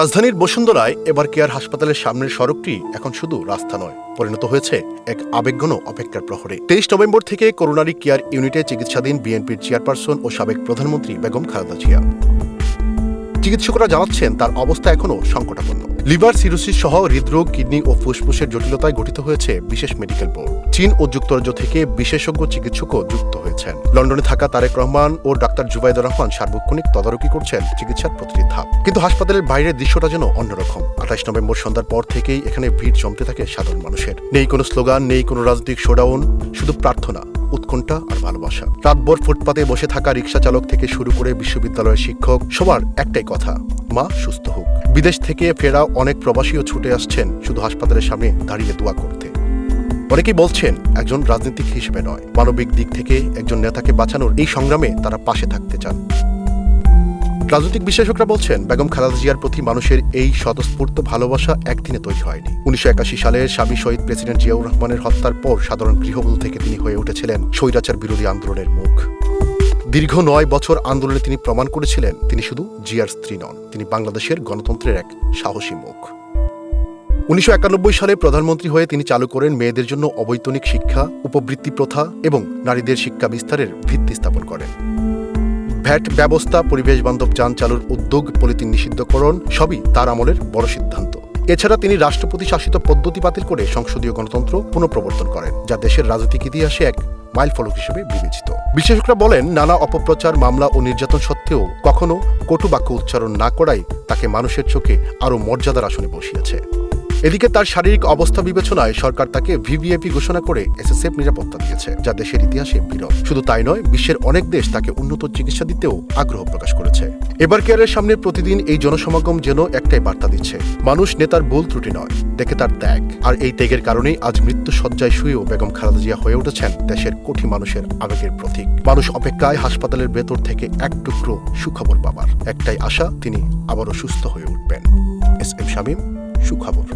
রাজধানীর বসুন্ধরায় এবার কেয়ার হাসপাতালের সামনের সড়কটি এখন শুধু রাস্তা নয়, পরিণত হয়েছে এক আবেগঘন অপেক্ষার প্রহরে। তেইশ নভেম্বর থেকে করোনারি কেয়ার ইউনিটে চিকিৎসাধীন বিএনপির চেয়ারপারসন ও সাবেক প্রধানমন্ত্রী বেগম খালেদা জিয়া। চিকিৎসকরা জানাচ্ছেন, তার অবস্থা এখনও সংকটাপন্ন। লিভার সিরোসিস সহ হৃদরোগ, কিডনি ও ফুসফুসের জটিলতায় গঠিত হয়েছে বিশেষ মেডিকেল বোর্ড। চীন ও যুক্তরাজ্য থেকে বিশেষজ্ঞ চিকিৎসকও যুক্ত হয়েছেন। লন্ডনে থাকা তারেক রহমান ও ডাক্তার জুবাইদুর রহমান সার্বক্ষণিক তদারকি করছেন চিকিৎসার প্রতিটি ধাপ। কিন্তু হাসপাতালের বাইরের দৃশ্যটা যেন অন্যরকম। আঠাশ নভেম্বর সন্ধ্যার পর থেকেই এখানে ভিড় জমতে থাকে সাধারণ মানুষের। নেই কোনো স্লোগান, নেই কোনো রাজনৈতিক শোডাউন, শুধু প্রার্থনা, উৎকণ্ঠা আর ভালোবাসা। রাতভর ফুটপাতে বসে থাকা রিক্সা চালক থেকে শুরু করে বিশ্ববিদ্যালয়ের শিক্ষক, সবার একটাই কথা, মা সুস্থ হোক। বিদেশ থেকে ফেরা অনেক প্রবাসীও ছুটে আসছেন শুধু হাসপাতালের সামনে দাঁড়িয়ে দোয়া করতে। অনেকেই বলছেন, একজন রাজনীতিক হিসেবে নয়, মানবিক দিক থেকে একজন নেতাকে বাঁচানোর এই সংগ্রামে তারা পাশে থাকতে চান। রাজনৈতিক বিশ্লেষকরা বলছেন, বেগম খালেদা জিয়ার প্রতি মানুষের এই স্বতঃস্ফূর্ত ভালোবাসা একদিনে তৈরি হয়নি। উনিশশো একাশি সালে স্বামী শহীদ প্রেসিডেন্ট জিয়াউর রহমানের হত্যার পর সাধারণ গৃহবধূ থেকে তিনি হয়ে উঠেছিলেন স্বৈরাচার বিরোধী আন্দোলনের মুখ। দীর্ঘ নয় বছর আন্দোলনে তিনি প্রমাণ করেছিলেন, তিনি শুধু জিয়ার স্ত্রী নন, তিনি বাংলাদেশের গণতন্ত্রের এক সাহসী মুখ। উনিশশো একানব্বই সালে প্রধানমন্ত্রী হয়ে তিনি চালু করেন মেয়েদের জন্য অবৈতনিক শিক্ষা, উপবৃত্তি প্রথা এবং নারীদের শিক্ষা বিস্তারের ভিত্তি স্থাপন করেন। ভ্যাট ব্যবস্থা, পরিবেশ বান্ধব যান চালুর উদ্যোগ, পলিথিন নিষিদ্ধকরণ সবই তার আমলের বড় সিদ্ধান্ত। এছাড়া তিনি রাষ্ট্রপতি শাসিত পদ্ধতি বাতিল করে সংসদীয় গণতন্ত্র পুনঃপ্রবর্তন করেন, যা দেশের রাজনৈতিক ইতিহাসে এক মাইল ফলক হিসেবে বিবেচিত। বিশেষজ্ঞরা বলেন, নানা অপপ্রচার, মামলা ও নির্যাতন সত্ত্বেও কখনো কটু বাক্য উচ্চারণ না করাই তাকে মানুষের চোখে আরও মর্যাদার আসনে বসিয়েছে। এদিকে তার শারীরিক অবস্থা বিবেচনায় সরকার তাকে ভিভিআইপি ঘোষণা করে এসএসএফ নিরাপত্তা দিয়েছে যা দেশের ইতিহাসে বিরল। শুধু তাই নয়, বিশ্বের অনেক দেশ তাকে উন্নত চিকিৎসা দিতেও আগ্রহ প্রকাশ করেছে। এবার কেয়ারের সামনে প্রতিদিন এই জনসমাগম যেন একটাই বার্তা দিচ্ছে, মানুষ নেতার ভুল ত্রুটি নয়, দেখে তার ত্যাগ। আর এই ত্যাগের কারণেই আজ মৃত্যু সজ্জায় শুয়েও বেগম খালেদা জিয়া হয়ে উঠেছেন দেশের কোটি মানুষের আবেগের প্রতীক। মানুষ অপেক্ষায় হাসপাতালের ভেতর থেকে এক টুকরো সুখবর পাবার। একটাই আশা, তিনি আবারও সুস্থ হয়ে উঠবেন। এস এম শামীম সুখবর।